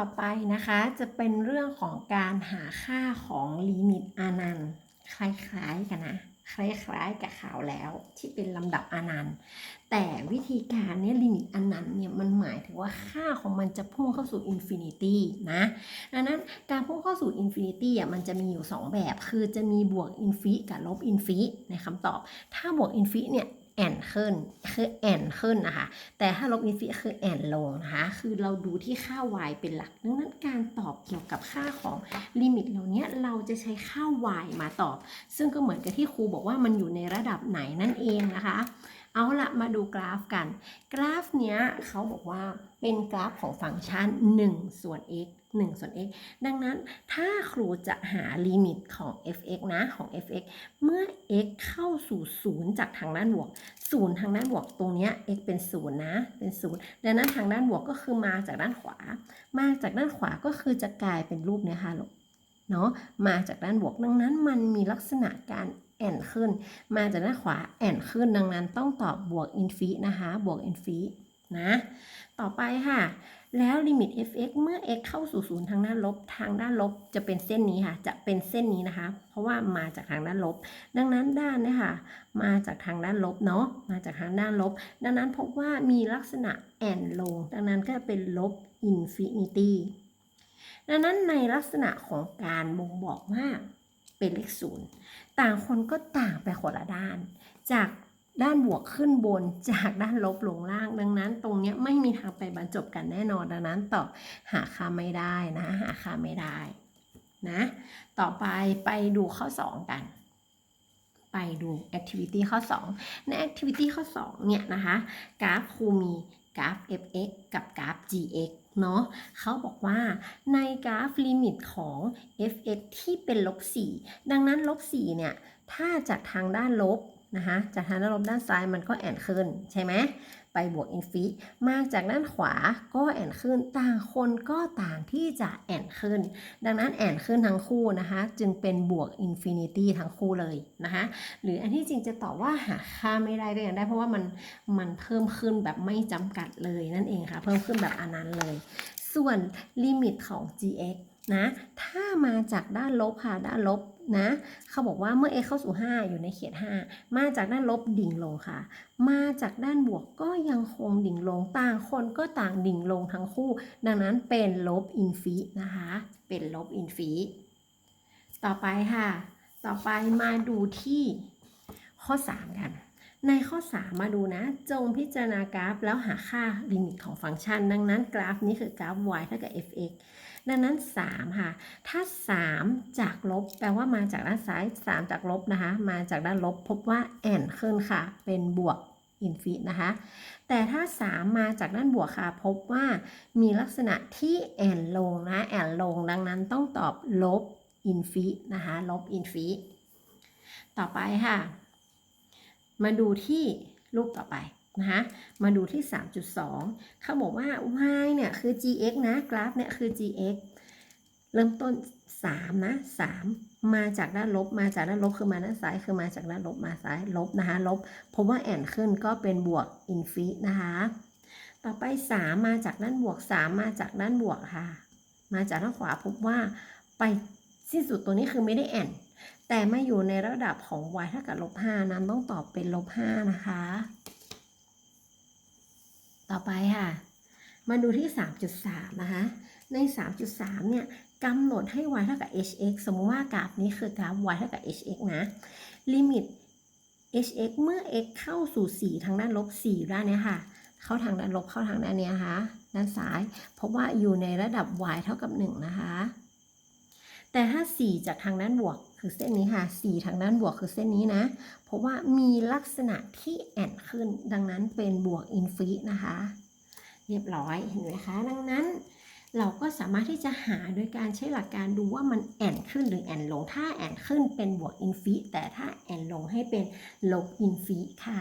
ต่อไปนะคะจะเป็นเรื่องของการหาค่าของลิมิตอานันต์คล้ายๆกันนะ คล้ายๆกับข่าวแล้วที่เป็นลำดับอานันต์แต่วิธีการเนี้ยลิมิตอานันต์เนี่ยมันหมายถึงว่าค่าของมันจะพุ่งเข้าสู่อินฟินิตี้นะดังนั้นการพุ่งเข้าสู่อินฟินิตี้อะมันจะมีอยู่ 2 แบบ คือจะมีบวกอินฟิกับลบอินฟิในคำตอบ ถ้าบวกอินฟิเนี่ย แอนขึ้น คือแอนขึ้นนะคะ แต่ถ้าลบอินฟิคือแอนลงนะคะ คือเราดูที่ค่า y เป็นหลัก ดังนั้นการตอบเกี่ยวกับค่าของลิมิตเหล่านี้เราจะใช้ค่า y มาตอบ ซึ่งก็เหมือนกับที่ครูบอกว่ามันอยู่ในระดับไหนนั่นเองนะคะ เอาละมาดูกราฟกัน กราฟเนี้ยเขาบอกว่าเป็นกราฟของฟังก์ชัน 1 ส่วน x 1 ส่วน x ดังนั้นถ้าครูจะหาลิมิตของ f(x) นะของ f(x) เมื่อ x เข้าสู่ 0 จากทางด้านบวก 0 ทางด้านบวกตรงเนี้ย x เป็น 0 นะ เป็น 0 ดังนั้นทางด้านบวกก็คือมาจากด้านขวา มาจากด้านขวาก็คือจะกลายเป็นรูปเนี้ยค่ะลูกเนาะมาจากด้านบวกดังนั้นมันมีลักษณะการ แอนขึ้น มาจากด้านขวาแอนขึ้นดังนั้นต้องตอบบวกอินฟินะคะบวกอินฟินะ ต่อไปค่ะ แล้วลิมิต f(x) เมื่อ x เข้าสู่ศูนย์ทางด้านลบ ทางด้านลบจะเป็นเส้นนี้ค่ะ จะเป็นเส้นนี้นะคะ เพราะว่ามาจากทางด้านลบ ดังนั้นด้านเนี่ยค่ะ มาจากทางด้านลบเนาะ มาจากทางด้านลบ ดังนั้นพบว่ามีลักษณะแอนลง ดังนั้นก็เป็นลบอินฟินิตี้ ดังนั้นในลักษณะของการบ่งบอกว่า เป็นเลขศูนย์ต่างคนก็ต่างไปคนละด้าน จากด้านบวกขึ้นบนจากด้านลบลงล่าง ดังนั้น ตรงนี้ไม่มีทางไปบรรจบกันแน่นอนดังนั้นตอบหาค่าไม่ได้นะ หาค่าไม่ได้นะต่อไปไปดูข้อ 2 กัน ไปดู activity ข้อ 2 ใน activity ข้อ 2 เนี่ยนะคะ กราฟครูมีกราฟ fx กับกราฟ gx เนาะเขาบอกว่าในกราฟลิมิตของ fx ที่เป็นลบ4ดังนั้นลบ4เนี่ย ถ้าจากทางด้านลบนะคะจากทางด้านลบด้านซ้ายมันก็แอนขึ้นใช่ไหม ไปบวกอินฟิมาจากด้านขวาก็แอนขึ้น ต่างคนก็ต่างที่จะแอนขึ้น ดังนั้นแอนขึ้นทั้งคู่นะคะ จึงเป็นบวกอินฟินิตี้ทั้งคู่เลยนะคะ หรืออันที่จริงจะตอบว่าหาค่าไม่ได้ก็ยังได้ เพราะว่ามันมันเพิ่มขึ้นแบบไม่จำกัดเลยนั่นเองค่ะ เพิ่มขึ้นแบบอันนั้นเลย ส่วนลิมิตของ gx นะถ้ามาจากด้านลบค่ะด้านลบนะเขาบอกว่าเมื่อ x เข้าสู่ 5 อยู่ในเขต 5 มาจากด้านลบดิ่งลงค่ะ มาจากด้านบวกก็ยังคงดิ่งลงต่างคนก็ต่างดิ่งลงทั้งคู่ ดังนั้นเป็นลบอินฟินะคะ เป็นลบอินฟิต่อไปค่ะ ต่อไปมาดูที่ข้อ 3 กัน ในข้อ 3 มาดูนะ จงพิจารณากราฟ แล้วหาค่าลิมิตของฟังก์ชัน ดังนั้นกราฟนี้คือกราฟ y เท่ากับ fx ดังนั้น 3 ค่ะ ถ้า 3 จากลบ แปลว่ามาจากด้านซ้าย 3 จากลบนะคะ มาจากด้านลบพบว่าแอนขึ้นค่ะ เป็นบวกอินฟินะคะ แต่ถ้า 3 มาจากด้านบวกค่ะ พบว่ามีลักษณะที่แอนลงนะ แอนลง ดังนั้นต้องตอบลบอินฟินะคะ ลบอินฟิต่อไปค่ะ มาดูที่รูปต่อไปนะคะมาดูที่ 3.2 เขาบอกว่า y เนี่ยคือ gx นะกราฟเนี่ยคือ gx เริ่มต้น 3 นะ 3 มาจากด้านลบมาจากด้านลบคือมาด้านซ้ายคือมาจากด้านลบมาซ้ายลบนะคะลบพบว่าแอนขึ้นก็เป็นบวกอินฟินะคะ ต่อไป 3 มาจากด้านบวก 3 มาจากด้านบวกค่ะ มาจากด้านขวาพบว่าไปสิ้นสุดตัวนี้คือไม่ได้แอน แต่ไมาอยู่ในระดับของ y เท่ากับลบ5นั้นต้องตอบเป็นลบ5นะคะ ต่อไปค่ะ มาดูที่ 3.3 นะคะ ใน 3.3 เนี่ยกำหนดให้ y เท่ากับ hx สมมติว่ากราฟนี้คือกราฟ y เท่ากับ hx นะ ลิมิต hx เมื่อ x เข้าสู่ 4 ทางด้านลบ 4 ด้านเนี้ยค่ะ เข้าทางด้านลบเข้าทางด้านเนี้ยนะคะ ด้านซ้าย เพราะว่าอยู่ในระดับ y เท่ากับ 1 นะคะ แต่ถ้า 4 จากทางด้านบวกคือเส้นนี้ค่ะ 4 ทางด้านบวกคือเส้นนี้นะ เพราะว่ามีลักษณะที่แอนขึ้น ดังนั้นเป็นบวกอินฟินะคะ เรียบร้อยเห็นไหมคะ ดังนั้น เราก็สามารถที่จะหาโดยการใช้หลักการดูว่ามันแอนขึ้นหรือแอนลง ถ้าแอนขึ้นเป็นบวกอินฟิแต่ถ้าแอนลงให้เป็นลบอินฟิค่ะ